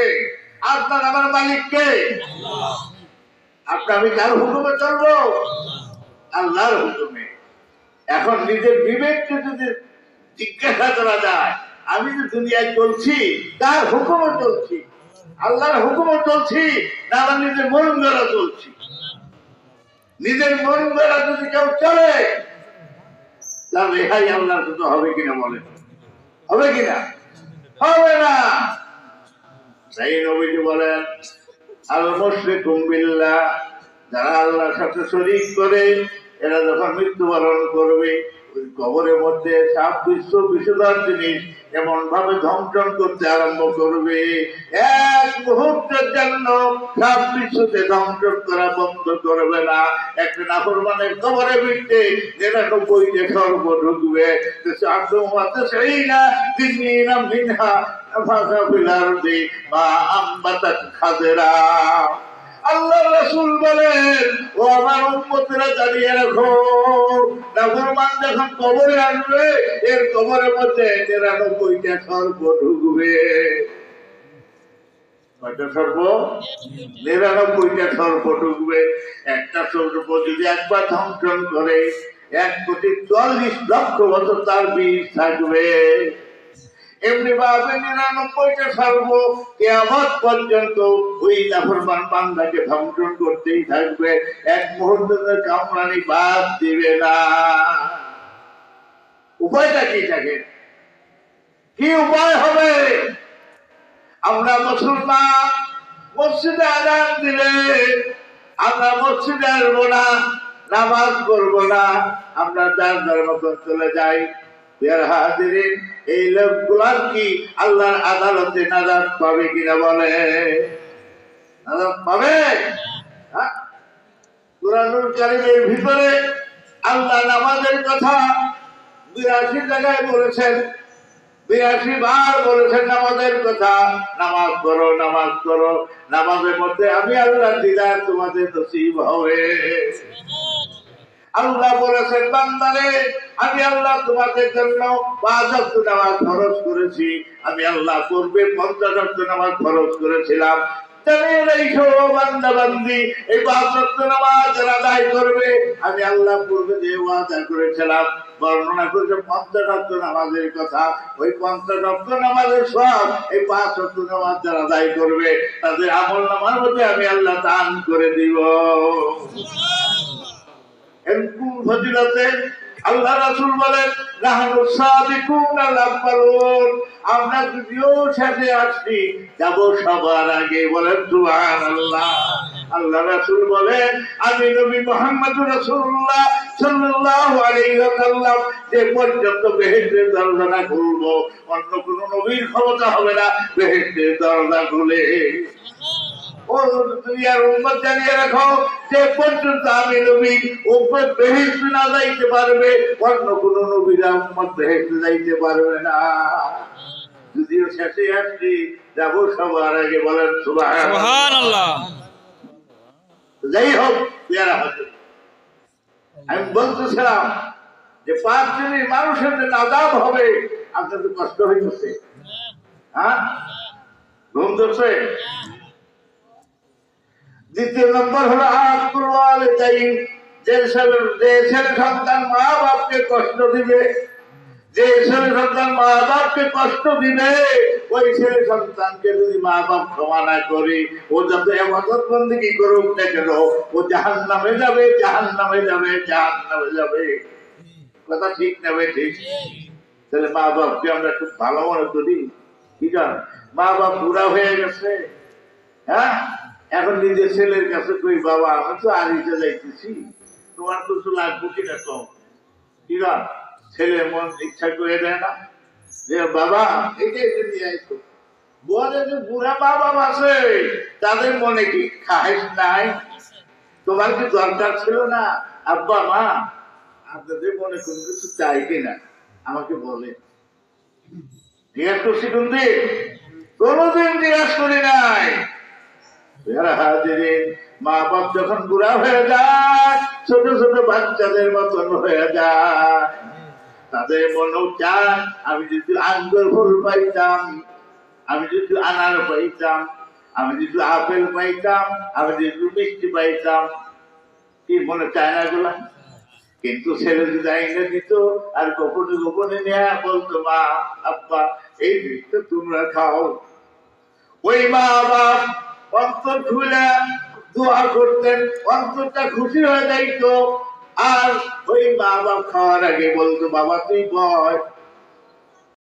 কে? আপনার আমার মালিক কে? আপনি আমি কার হুকুমে চলবো আল্লাহর হুকুমে। এখন নিজের বিবেককে যদি জিজ্ঞাসা করা যায়, আমি যে দুনিয়ায় চলছি, তার হুকুমে চলছি, আল্লাহর হুকুমে চলছি, না আমার নিজের মন গড়া চলছি? নিজের মন গড়া যদি কেউ চলে তার রেহাই আল্লাহর হবে কিনা বলেন? হবে কিনা? হবে না। সেই নবীজি বলেন আল মুশরিকুম বিল্লাহ। যারা আল্লাহর সাথে শরিক করে, এরা যখন মৃত্যুবরণ করবে কবরের মধ্যে সাপ বিশ্ব বিষদার জিনিস এমন ভাবে ধ্বংসন করতে আরম্ভ করবে। এক মুহূর্তের জন্য সাপ বিশ্বকে ধ্বংসন করা বন্ধ করবে না। একটা নাফরমানের কবরে বিটতে নিরানব্বইটে সর্ব ঢুকবে। সেই না, তিনি না মিনহা ফাঁকা ফিলারদি মা আম্বাতাত খাদেরা আল্লাহ রাসূল বলেন, ও আমার উম্মতেরা জানিয়ে রাখো, নাফরমান যখন কবরে আসবে, এর কবরের মধ্যে নিরানব্বইটা সর্প ঢুকবে। কয়টা একটা করে, এক কোটি চল্লিশ লক্ষ বছর তার বীজ থাকবে। এমনি ভাবে নিরানব্বইটা সর্ব কেয়ামত পর্যন্ত ওই নাফরমান বান্দাকে ধ্বংসন করতেই থাকবে। এক মুহূর্তের কামরানি বাদ দিবে না। উপায়টা কি থাকে? কি উপায় হবে? আমরা মুসলমান, মসজিদে আদান দিলে আমরা মসজিদে আসব না, নামাজ পড়ব না, আমরা যার যার চলে যাই। এই লোকগুলার কি আল্লাহর আদালতে পাবে কিনা বলে? পাবে? হ্যাঁ? কোরআনুল কারিমের ভিতরে আল্লাহ নামাজের কথা বিরাশি জায়গায় বলেছেন, বিরাশি বার বলেছেন নামাজের কথা। নামাজ করো নামাজ করো নামাজের মধ্যে আমি আল্লাহ দিদার তোমাদের নসিব হবে। আল্লাহ বলেছেন, বান্দারে, আমি আল্লাহ তোমাদের জন্য পাঁচ নামাজ খরচ করেছি। আমি আল্লাহ পূর্বে পঞ্চাশ নামাজ খরচ করেছিলাম। করবে, আমি আল্লাহ বর্ণনা করেছে নামাজের কথা। ওই নামাজের যারা করবে, তাদের আমল নামার মধ্যে আমি আল্লাহ দান করে দিব। এরকম ফজিলতে আল্লাহ রাসূল বলেন, নাহনু সাদিকুন আউয়ালুন আমরা যদিও সাথে আসছি, যাব সবার আগে বলেন, সুবহানাল্লাহ। আল্লাহ রাসূল বলেন, আমি নবী মুহাম্মদ রাসূলুল্লাহ সাল্লাল্লাহু আলাইহি ওয়াসাল্লাম। যে পর্যন্ত বেহেশতের দরজা খুলবো, অন্য কোন নবীর ক্ষমতা হবে না বেহেশতের দরজা খুলে। ও দুনিয়ার উম্মত জানিয়ে রাখো যে পর্যন্ত আমি নবী উপর বেহেস্ত না যাইতে পারবে অন্য কোন নবীরা উম্মত বেহেস্ত যাইতে পারবে না। যদিও শেষে আসছি যাব সবার আগে বলেন সুবহানাল্লাহ। যাই হোক পেয়ারা আমি বলতেছিলাম যে পাঁচ শ্রেণির মানুষের যে নাজাব হবে আপনাদের কষ্ট হয়ে হইতেছে। হ্যাঁ? ঘুম ধরছে? দ্বিতীয় নম্বর হলো যে ছেলে সন্তান মা বাপকে কষ্ট দিবে, যে ছেলে সন্তান মা বাপকে কষ্ট দিবে, ওই ছেলে সন্তানকে যদি মা বাপ ক্ষমা না করে, ও যত এমত বন্দিগি করুক না কেন, ও জাহান নামে যাবে জাহান নামে যাবে জাহান নামে যাবে। কথা ঠিক নেবে ঠিক? তাহলে মা বাপকে আমরা খুব ভালো মনে করি। কি জান? মা বাপ বুড়া হয়ে গেছে। হ্যাঁ? এখন নিজের ছেলের কাছে কই, বাবা, আমি তো আরিতে যাইতেছি। তোমার কিছু লাগবে কিনা কম ঠিক ছেলে মন ইচ্ছা করে দেয় না। যে, বাবা, এটাই নিয়ে আইতো বলে যে বুড়া বাবা আছে তাদের মনে কি খাইস নাই? তোমার কি দরকার ছিল না? আব্বা, মা, আপনাদের মনে কোনো কিছু চাই কিনা? আমাকে বলে। জিজ্ঞাসা করছি কোনদিন কোনদিন জিজ্ঞাসা করি নাই। মা বাপ যখন বুড়া হয়ে যায়, ছোট ছোট বাচ্চাদের মতন হয়ে যায়, তাদের মনেও চায় আমি যদি আঙ্গুর ফুল পাইতাম, আমি যদি আনার পাইতাম, আমি যদি আপেল পাইতাম, আমি যদি মিষ্টি পাইতাম, কি মনে চায় না এগুলা কিন্তু ছেলে যদি আইনে দিত, আর গোপনে গোপনে নেয়া বলতো, মা, আব্বা, এই জিনিসটা তোমরা খাও। ওই মা বাপ অন্তর খুলে দোয়া করতেন, অন্তরটা খুশি হয়ে যাইতো। আর ওই মা বাপ খাওয়ার আগে বলতো, বাবা, তুই বয়